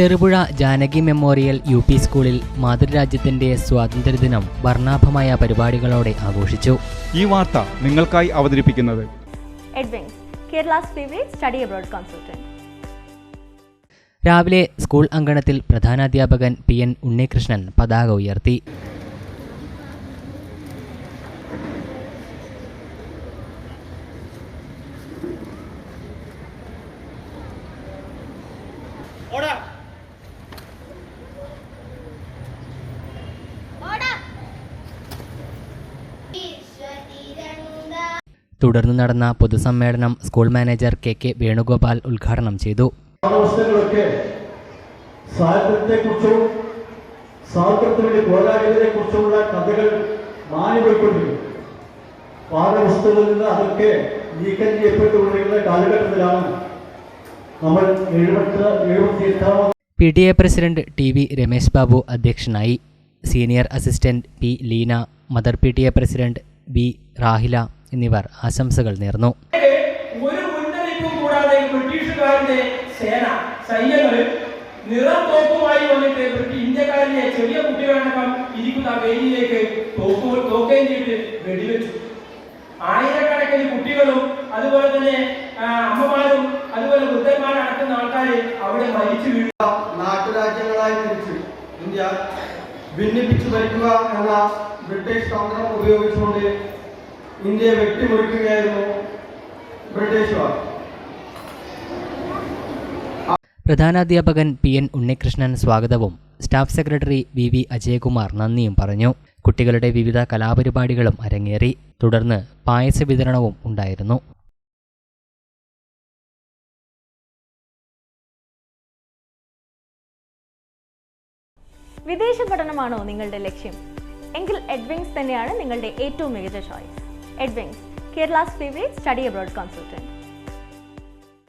Cherupuzha Janaki memorial U P സ്കൂളിൽ മാതൃരാജ്യത്തിന്റെ സ്വാതന്ത്ര്യദിനം വർണാഭമായ പരിപാടികളോടെ ആഘോഷിച്ചു. ഈ വാർത്ത നിങ്ങൾക്കായി അവതരിപ്പിക്കുന്നത് Edwings, Kerala's favorite study abroad consultant. രാവിലെ സ്കൂൾ അങ്കണത്തിൽ പ്രധാനാധ്യാപകൻ പി എൻ ഉണ്ണികൃഷ്ണൻ പതാക ഉയർത്തി. തുടർന്ന് നടന്ന പൊതുസമ്മേളനം school manager K K Venugopal ഉദ്ഘാടനം ചെയ്തു. സ്വാതന്ത്ര്യത്തെക്കുറിച്ചും സ്വാതന്ത്ര്യത്തിന് പോരാടിയതിനെ കുറിച്ചുമുള്ള കഥകൾ മാനിപോയിക്കൊണ്ടിരിക്കും പാഠപുസ്തകത്തിൽ നിന്ന് അതൊക്കെ നീക്കം ചെയ്യപ്പെട്ടുകൊണ്ടിരിക്കുന്ന കാലഘട്ടത്തിലാണ് നമ്മൾ എഴുപത്തി എഴുപത്തി എട്ടാമത് P T A president T V Ramesh Babu അധ്യക്ഷനായി. Senior assistant P Leena mother P T A president B Rahila എന്നിവർ ആശംസകൾ നേർന്നു. ഒരു മുന്നറിയിപ്പും കൂടാതെ ബ്രിട്ടീഷുകാരുടെ സേന സൈന്യങ്ങൾ നിറം തോക്കുമായി വന്നിട്ട് ബ്രിട്ടീഷ് ചെറിയ കുട്ടികളടക്കം ഇരിക്കുന്ന വേദിയിലേക്ക് തോക്കു തോക്കേന്തിയിട്ട് വെടിവെച്ചു. ആയിരക്കണക്കിന് കുട്ടികളും അതുപോലെ തന്നെ അമ്മമാരും അതുപോലെ വൃദ്ധന്മാരടക്കുന്ന ആൾക്കാർ അവിടെ മരിച്ചു വീഴുക നാട്ടുരാജ്യങ്ങളായി മരിച്ച്. ഇന്ത്യ ഭിന്നിപ്പിച്ചു ഭരിക്കുക എന്ന ബ്രിട്ടീഷ് തന്ത്രം ഉപയോഗിച്ചുകൊണ്ട് ഇന്ത്യയെ വെട്ടിമുറിക്കുകയായിരുന്നു ബ്രിട്ടീഷുകാർ. പ്രധാനാധ്യാപകൻ പി എൻ ഉണ്ണികൃഷ്ണൻ സ്വാഗതവും. Staff secretary V V Ajayakumar നന്ദിയും പറഞ്ഞു. കുട്ടികളുടെ വിവിധ കലാപരിപാടികളും അരങ്ങേറി. തുടർന്ന് പായസ വിതരണവും ഉണ്ടായിരുന്നു. വിദേശ പഠനമാണോ നിങ്ങളുടെ ലക്ഷ്യം? എങ്കിൽ എഡ്വിങ്സ് തന്നെയാണ് നിങ്ങളുടെ ഏറ്റവും മികച്ച choice Ed Wings, Kerala's favorite study abroad consultant.